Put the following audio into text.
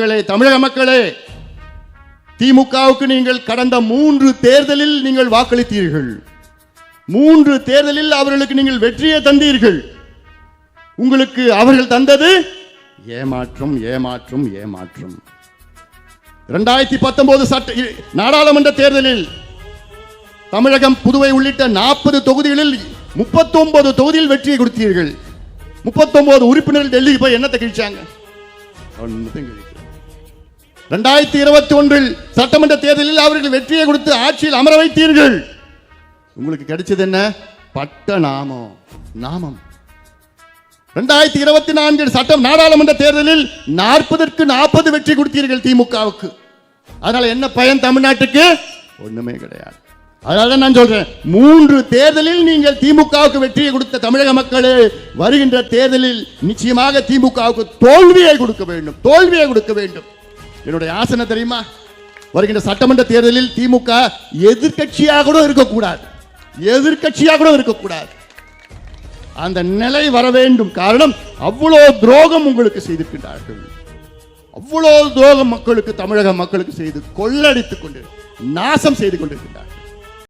மக்களே தமிழக மக்களே திமுகவுக்கு நீங்கள் கடந்த மூன்று தேர்தலில் நீங்கள் வாக்களித்தீர்கள். மூன்று தேர்தலில் அவர்களுக்கு நீங்கள் வெற்றியை தந்தீர்கள். உங்களுக்கு அவர்கள் தந்தது ஏமாற்றம் ஏமாற்றம் ஏமாற்றம். இரண்டாயிரத்தி பத்தொன்பது சட்ட நாடாளுமன்ற தேர்தலில் தமிழகம் புதுவை உள்ளிட்ட நாற்பது தொகுதிகளில் முப்பத்தொன்பது தொகுதியில் வெற்றியை கொடுத்தீர்கள். முப்பத்தொன்பது உறுப்பினர்கள் டெல்லிக்கு போய் என்னத்தை கிழிச்சாங்க? ஒண்ணுத்தையும் கிழிக்கல. ரெண்டாயிரத்தி இருபத்தி ஒன்றில் சட்டமன்ற தேர்தலில் அவர்கள் வெற்றியை கொடுத்து ஆட்சியில் அமர வைத்தீர்கள். உங்களுக்கு கிடைச்சது என்ன? பட்ட நாமம். நாமம். ரெண்டாயிரத்தி இருபத்தி நான்கு சட்டம் நாடாளுமன்ற தேர்தலில் நாற்பதற்கு நாற்பது வெற்றி கொடுத்தீர்கள் திமுகவுக்கு. அதனால என்ன பயன் தமிழ்நாட்டுக்கு? ஒண்ணுமே கிடையாது. அதனால நான் சொல்றேன் மூன்று தேர்தலில் நீங்கள் திமுகவுக்கு வெற்றியை கொடுத்த தமிழக மக்களே வருகின்ற தேர்தலில் நிச்சயமாக திமுகவுக்கு தோல்வியை கொடுக்க வேண்டும் தோல்வியை கொடுக்க வேண்டும். என்னுடைய ஆசனை தெரியுமா? வருகின்ற சட்டமன்ற தேர்தலில் திமுக எதிர்கட்சியாக கூட இருக்கக்கூடாது. எதிர்கட்சியாக கூட இருக்கக்கூடாது. அந்த நிலை வர வேண்டும் காரணம் அவ்வளோ துரோகம் உங்களுக்கு செய்திருக்கின்றார்கள். அவ்வளோ துரோகம் மக்களுக்கு தமிழக மக்களுக்கு செய்து கொள்ளடித்துக் கொண்டு நாசம் செய்து கொண்டிருக்கின்றார்